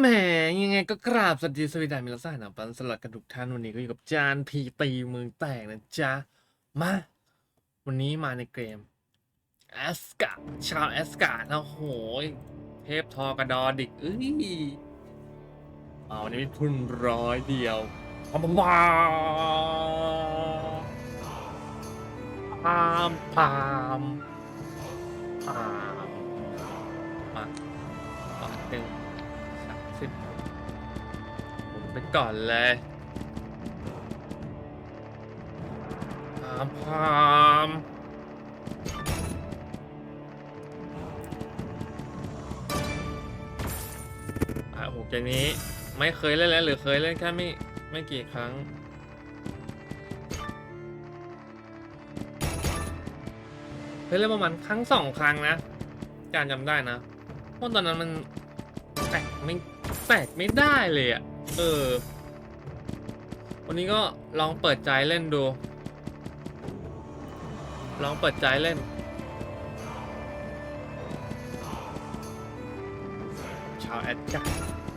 แหมยังไงก็กราบสวัสดีสวีดามิลสหนาปันสลัดกันทุกท่านวันนี้ก็อยู่กับจานพีตีมือแตกนะจ๊ะ มา วันนี้มาในเกมแอสกาชาวแอสกานะโหยเทพทอกระดอดิกเอ้ยเอาวันนี้มีทุนร้อยเดียวปามปามปามปามปามมาบาทหนึ่ง ก่อนเลยพามพามอะโอ้โหเกมนี้ไม่เคยเล่นแล้วหรือเคยเล่นแค่ไม่ไม่กี่ครั้งเคยเล่นประมาณครั้งสองครั้งนะ การจำได้นะเพราะตอนนั้นมันแตกไม่แตกไม่ได้เลยอะ่ะ เออ วันนี้ก็ลองเปิดใจเล่นดู ลองเปิดใจเล่น ชาวแอดจ้า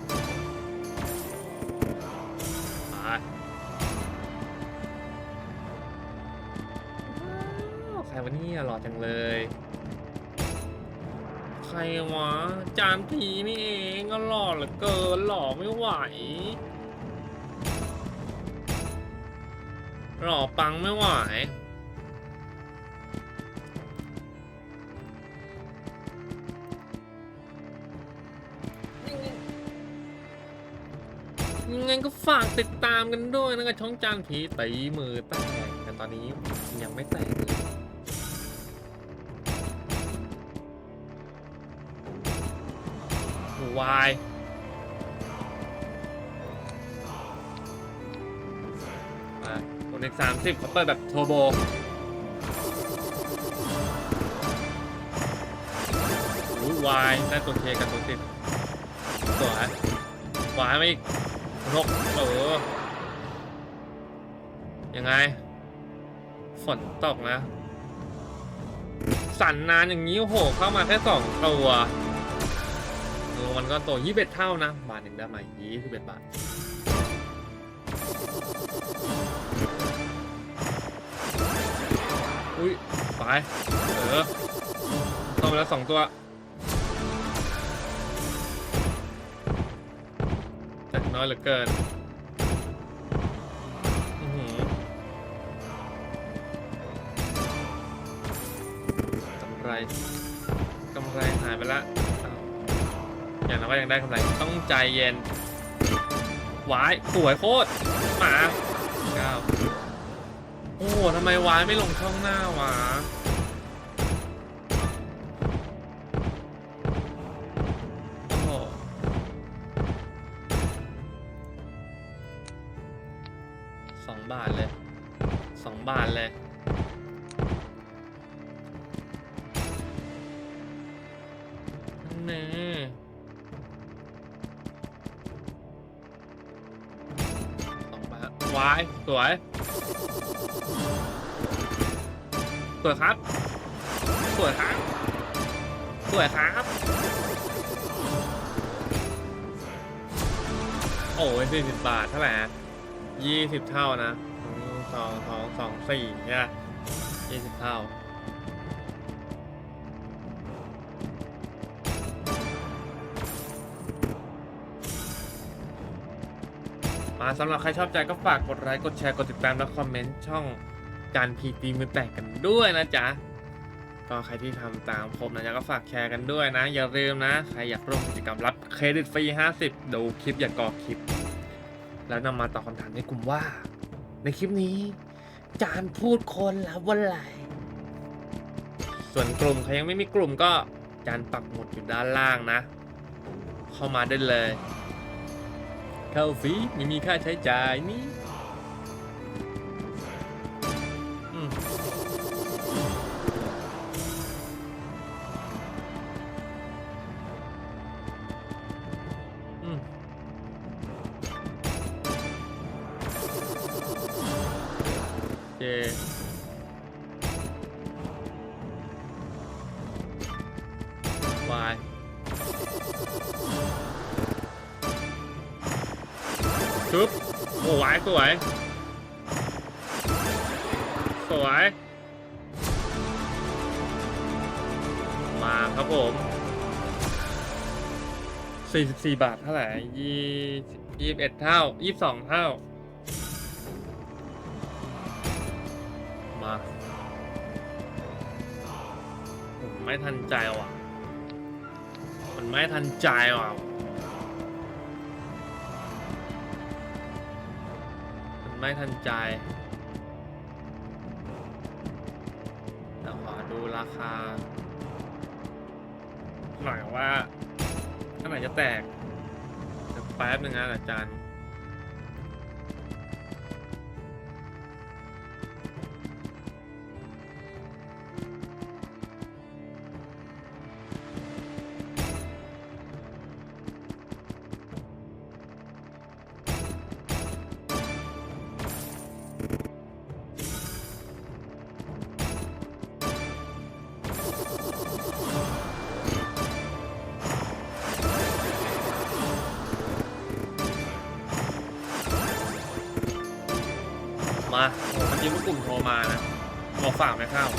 ไปว้าใครวันนี้หล่อจังเลย ใครวะ จานผีนี่เองก็หล่อเหลือเกินหล่อไม่ไหว หล่อปังไม่ไหวยังไงก็ฝากติดตามกันด้วยนะครับช่องจานผีตีมือแตกกันตอนนี้ยังไม่แตกเลย วายมาคนอีกสามสิบเขาเปิดแบบโทโบอู้วายได้ตัวเคกับตัวติดสวยวายมาอีกนกเออยังไง ฝนตกนะ สั่นนานอย่างนี้โอ้โหเข้ามาแค่สองตัว เออมันก็โตยี่สิบเอ็ดเท่านะ บาทหนึ่งได้ไหมยี่สิบเอ็ดบาท อุ้ยไปเออเข้าไปแล้วสองตัว แต่น้อยเหลือเกินกำไรกำไรหายไปละ อ้าวอย่างน้อยก็ยังได้กำไรต้องใจเย็นวายสวยโคตรหมาเก้าโอ้ทำไมวายไม่ลงช่องหน้าวะสองบาทเลยสองบาทเลยนี่ายสวยสวยครับสวยครับสวยครับ โอ้ยสี่สิบบาทเท่าไหร่ยี่สิบเท่านะสองสองสองสี่ใช่ไหมยี่สิบเท่า มาสำหรับใครชอบใจก็ฝากกดไลค์กดแชร์กดติดตามและคอมเมนต์ช่องจานพีตีมือแตกกันด้วยนะจ๊ะก็ใครที่ทำตามผมนะจ๊ะก็ฝากแชร์กันด้วยนะ อย่าลืมนะ ใครอยากร่วมกิจกรรมรับเครดิตฟรี 50 ดูคลิปอย่ากอคลิป แล้วนำมาตอบคำถามในกลุ่มว่า ในคลิปนี้ จานพูดคนละวันไหลส่วนกลุ่มใครยังไม่มีกลุ่มก็จานปักหมุดอยู่ด้านล่างนะ เข้ามาได้เลย เข้าฟรีไม่มีค่าใช้จ่ายนี่อืมอืมโอเค ชุบโอ้ยสวย สวย มาครับผม 44 บาทเท่าไหร่ยี่ยี่สิบเอ็ดเท่ายี่สิบสองเท่า มาผมไม่ทันใจว่ะ มันไม่ทันใจว่ะ ไม่ทันใจเดี๋ยวขอดูราคา หน่อยว่าอันไหนจะแตกเดี๋ยวแป๊บหนึ่งนะอาจารย์ มาเมื่อกี้เมื่อกลุ่มโทรมานะบอฝากไม่ข้าว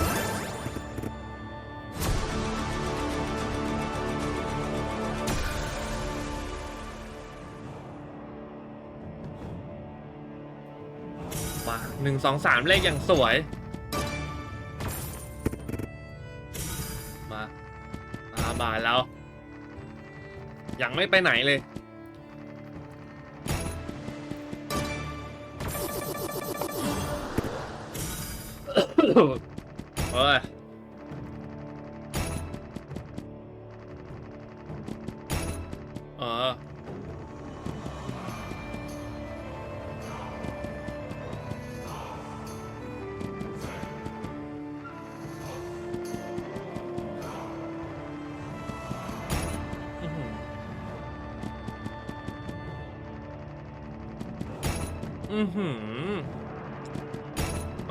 มาหนึ่งสองสามเลขอย่างสวย มามาบาทแล้ว ยังไม่ไปไหนเลย โอ้ย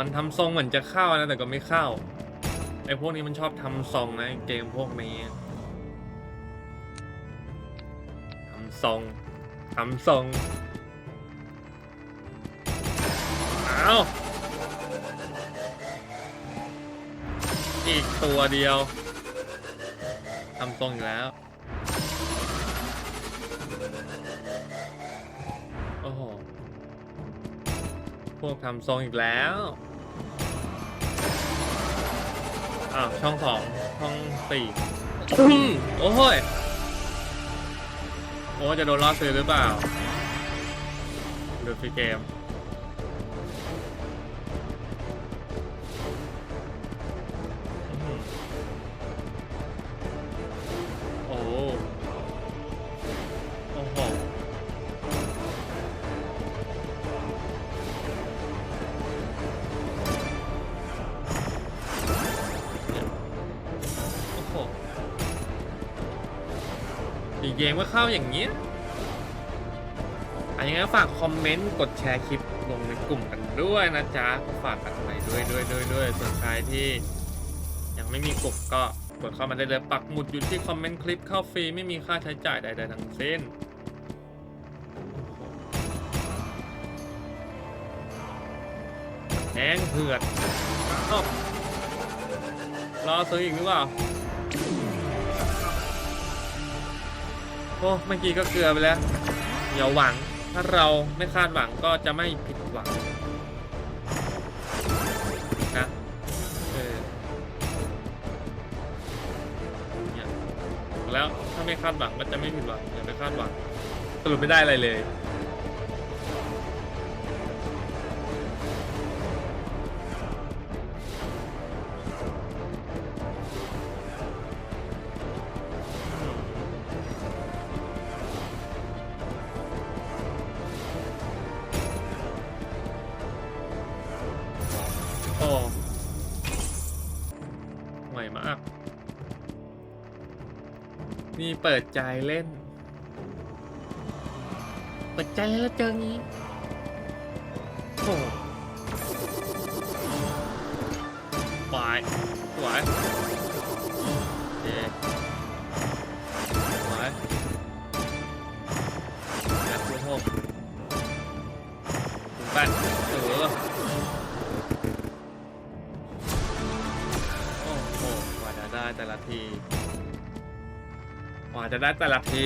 มันทำทรงเหมือนจะเข้านะแต่ก็ไม่เข้าไอ้พวกนี้มันชอบทำทรงนะเกมพวกนี้ทำทรงทำทรงเอาอีกตัวเดียวทำทรงอีกแล้วโอ้โหพวกทำทรงอีกแล้ว อ้าวช่องสองช่องสี่อื้อโอ้ยโอ้จะโดนล่อซื้อหรือเปล่าดูฟรีเกม เกมก็เข้าอย่างเงี้ยอันยังไงก็ฝากคอมเมนต์กดแชร์คลิปลงในกลุ่มกันด้วยนะจ๊ะฝากกันไปด้วยด้วยด้วยด้วยส่วนใครที่ ยังไม่มีกลุ่มก็กดเข้ามาได้เลยปักหมุดอยู่ที่คอมเมนต์คลิปเข้าฟรีไม่มีค่าใช้จ่ายใดๆทั้งสิ้นแห้งเหือดรอซื้ออีกหรือเปล่า โอ้เมื่อกี้ก็เกลือไปแล้วอย่าหวัง ถ้าเราไม่คาดหวังก็จะไม่ผิดหวังนะเออเนี่ยแล้วถ้าไม่คาดหวังก็จะไม่ผิดหวังอย่าไปคาดหวังสรุปไม่ได้อะไรเลย นี่เปิดใจเล่น เปิดใจแล้วเจองี้โอ้บายสวยเย้สวยแอปพูดโทษกันเออโอ้โหกว่าจะได้แต่ละที กว่าจจะได้แต่ละที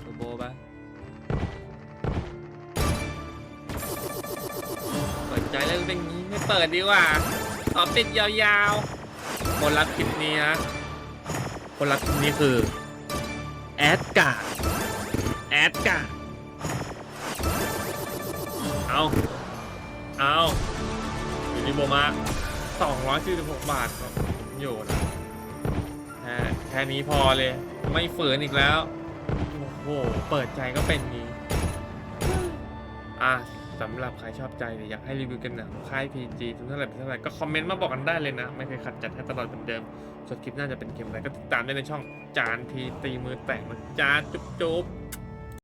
เทอร์โบปะเปิดใจแล้วเป็นงี้ไม่เปิดดีกว่าขอปิดยาวๆ คนรักคลิปนี้นะคนรักคลิปนี้คือ แอดกาแอดกาเอาเอาอยู่ที่โบมา246 บาทครับอยู่นะ แค่แค่นี้พอเลย ไม่ฝืนอีกแล้ว โอ้โห เปิดใจก็เป็นงี้ อะสำหรับใครชอบใจเนี่ยอยากให้รีวิวกันหนังค่าย PG ทุกเท่าไหร่เป็นเท่าไหร่ก็คอมเมนต์มาบอกกันได้เลยนะ ไม่เคยขัดจัดให้ตลอดเหมือนเดิมส่วนคลิปหน้าจะเป็นเกมอะไรก็ติดตามได้ในช่องจานพีตีมือแตกนะจ้าจุ๊บจุ๊บ